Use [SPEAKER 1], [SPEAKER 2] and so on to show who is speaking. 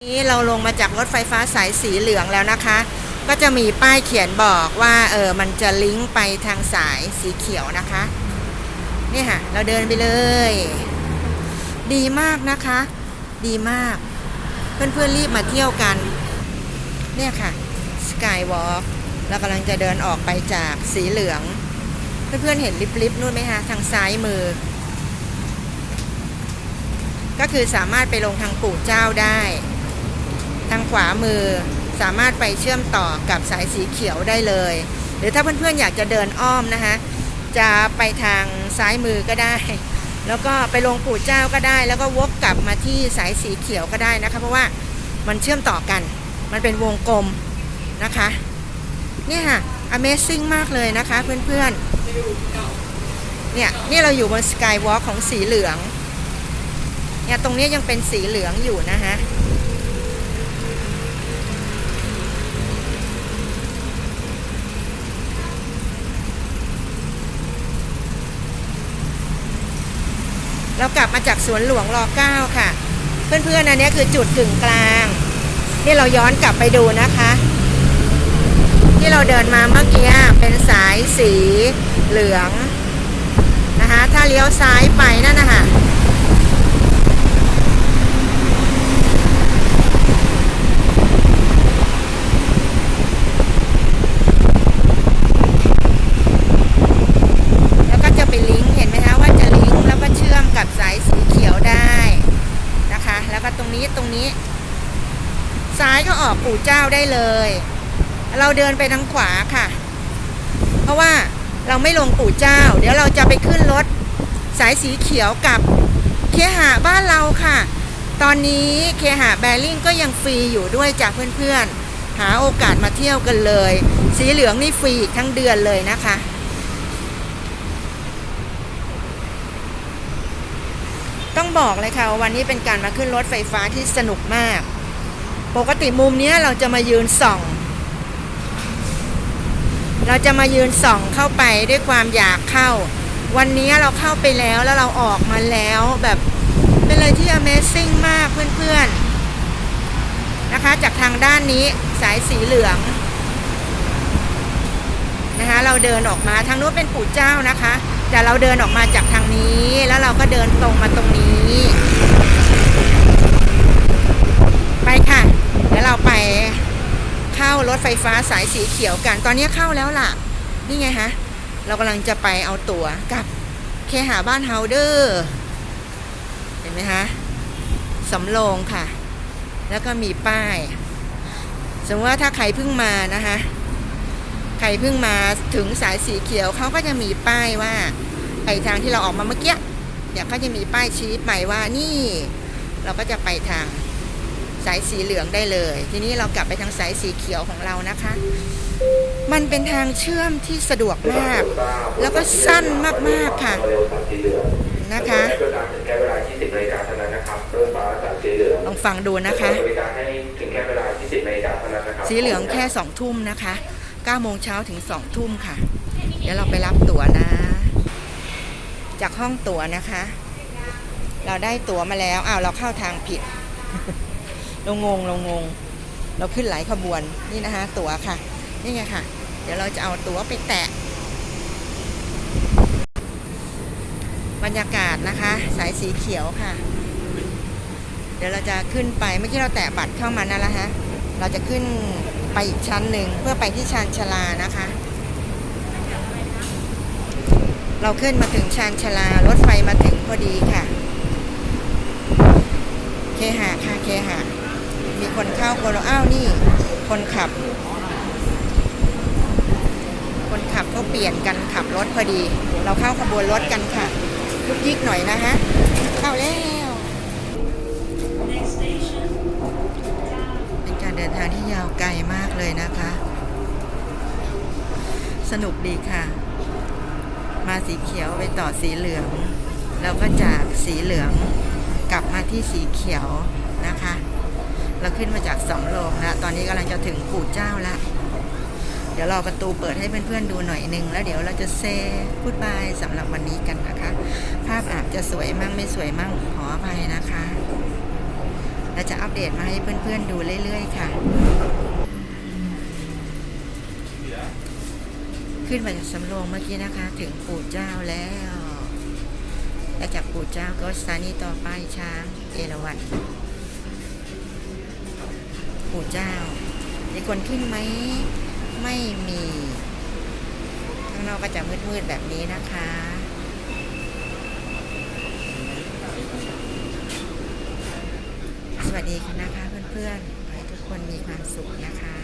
[SPEAKER 1] นี้เราลงมาจากรถไฟฟ้าสายสีเหลืองแล้วนะคะ ก็จะมีป้ายเขียนบอกว่าเออมันจะลิงก์ไปทางสายสีเขียวนะคะ นี่ค่ะ เราเดินไปเลย ดีมากนะคะ ดีมาก เพื่อนๆรีบมาเที่ยวกัน เนี่ยค่ะสกายวอล์กเรากำลังจะเดินออกไปจากสีเหลือง เพื่อนๆเห็นลิฟต์ๆนู่นไหมคะทางซ้ายมือ ก็คือสามารถไปลงทางปู่เจ้าได้ ทางขวามือสามารถไปเชื่อมต่อกับสายสีเขียวได้เลย หรือถ้าเพื่อนๆอยากจะเดินอ้อมนะคะจะไปทางซ้ายมือก็ได้ แล้วก็ไปลงปู่เจ้าก็ได้ แล้วก็วกกลับมาที่สายสีเขียวก็ได้นะคะ เพราะว่ามันเชื่อมต่อกัน มันเป็นวงกลมนะคะเนี่ยค่ะ Amazing มากเลยนะคะเพื่อนๆเนี่ยนี่เราอยู่บนสกายวอล์กของสีเหลืองเนี่ยตรงนี้ยังเป็นสีเหลืองอยู่นะคะ เรากลับมาจากสวนหลวงรอเก้าค่ะ เพื่อนๆอันนี้คือจุดกึ่งกลาง นี่เราย้อนกลับไปดูนะคะ ที่เราเดินมาเมื่อกี้เป็นสายสีเหลืองนะคะ ถ้าเลี้ยวซ้ายไปนั่นนะคะแล้วก็จะไปลิงก์เห็นไหมคะว่าจะลิงก์แล้วก็เชื่อมกับสายสีเขียวได้นะคะ แล้วก็ตรงนี้ตรงนี้ ซ้ายก็ออกปู่เจ้าได้เลย เราเดินไปทางขวาค่ะ เพราะว่าเราไม่ลงปู่เจ้า เดี๋ยวเราจะไปขึ้นรถสายสีเขียวกับเคหะบ้านเราค่ะ ตอนนี้เคหะแบริ่งก็ยังฟรีอยู่ด้วยจากเพื่อนๆ หาโอกาสมาเที่ยวกันเลย สีเหลืองนี่ฟรีทั้งเดือนเลยนะคะ ต้องบอกเลยค่ะว,วันนี้เป็นการมาขึ้นรถไฟฟ้าที่สนุกมาก ปกติมุมนี้เราจะมายืนส่อง เราจะมายืนส่องเข้าไปด้วยความอยากเข้า วันนี้เราเข้าไปแล้วแล้วเราออกมาแล้วแบบเป็นอะไรที่ Amazing มากเพื่อนๆนะคะ จากทางด้านนี้สายสีเหลืองนะคะเราเดินออกมาทางนู้นเป็นปู่เจ้านะคะ แต่เราเดินออกมาจากทางนี้แล้วเราก็เดินตรงมาตรงนี้ ไปค่ะเดี๋ยวเราไปเข้ารถไฟฟ้าสายสีเขียวกัน ตอนนี้เข้าแล้วล่ะ นี่ไงฮะ เรากำลังจะไปเอาตั๋วกับเคหาบ้านเฮาเดอร์ เห็นไหมคะสำโรงค่ะ แล้วก็มีป้าย สมมติว่าถ้าใครเพิ่งมานะคะ ใครเพิ่งมาถึงสายสีเขียวเขาก็จะมีป้ายว่าไปทางที่เราออกมาเมื่อกี้ เดี๋ยวก็จะมีป้ายชี้ไปว่านี่ เราก็จะไปทางสายสีเหลืองได้เลย ทีนี้เรากลับไปทางสายสีเขียวของเรานะคะ มันเป็นทางเชื่อมที่สะดวกมาก แล้วก็สั้นมากๆค่ะ
[SPEAKER 2] เร็วสายสีเหลือง
[SPEAKER 1] นะคะ
[SPEAKER 2] ให้บริการถึงแค่เวลา20นาฬิกาเท่านั้นนะครับรถไฟฟ้าสายสีเหลือง
[SPEAKER 1] ลองฟังดูนะคะ
[SPEAKER 2] บริการให้ถึงแค่เวลา20นาฬิกาเท่านั้นนะครับ
[SPEAKER 1] สีเหลืองแค่สองทุ่มนะคะ9โมงเช้าถึง2ทุ่มค่ะ เดี๋ยวเราไปรับตั๋วนะ จากห้องตั๋วนะคะ เราได้ตั๋วมาแล้วอ้าวเราเข้าทางผิด เรางงเรางง เราขึ้นหลายขบวนนี่นะคะ ตั๋วค่ะ นี่ไงค่ะ เดี๋ยวเราจะเอาตั๋วไปแตะ บรรยากาศนะคะ สายสีเขียวค่ะ เดี๋ยวเราจะขึ้นไปเมื่อกี้เราแตะบัตรเข้ามานั่นแล้วฮะเราจะขึ้นไปอีกชั้นหนึ่งเพื่อไปที่ชานชลานะคะ เราขึ้นมาถึงชานชาลารถไฟมาถึงพอดีค่ะ เคหะค่ะเคหะมีคนเข้าคนอ้าวนี่ คนขับ คนขับเขาเปลี่ยนกันขับรถพอดี เราเข้าขบวนรถกันค่ะลุกยิกหน่อยนะฮะเข้าแล้วเป็นการเดินทางที่ยาวไกลมากเลยนะคะ สนุกดีค่ะ มาสีเขียวไปต่อสีเหลือง แล้วก็จากสีเหลืองกลับมาที่สีเขียวนะคะ เราขึ้นมาจากสองโลงแล้วตอนนี้กำลังจะถึงปู่เจ้าล้วเดี๋ยวรอประตูเปิดให้เพื่อนๆดูหน่อยหนึ่งแล้วเดี๋ยวเราจะเซพูดบายสำหรับวันนี้กันนะคะ ภาพอาจจะสวยมั่งไม่สวยมั่งขออภัยนะคะเราจะอัปเดตมาให้เพื่อนๆดูเรื่อยๆค่ะ ขึ้นมาจากสำโรงเมื่อกี้นะคะ ถึงปู่เจ้าแล้ว และจากปู่เจ้าก็สถานีต่อไปช้างเอราวัณปู่เจ้ามีคนขึ้นไหมไม่มีข้างนอกก็จะมืดๆแบบนี้นะคะสวัสดีค่ะนะคะเพื่อนๆให้ทุกคนมีความสุขนะคะ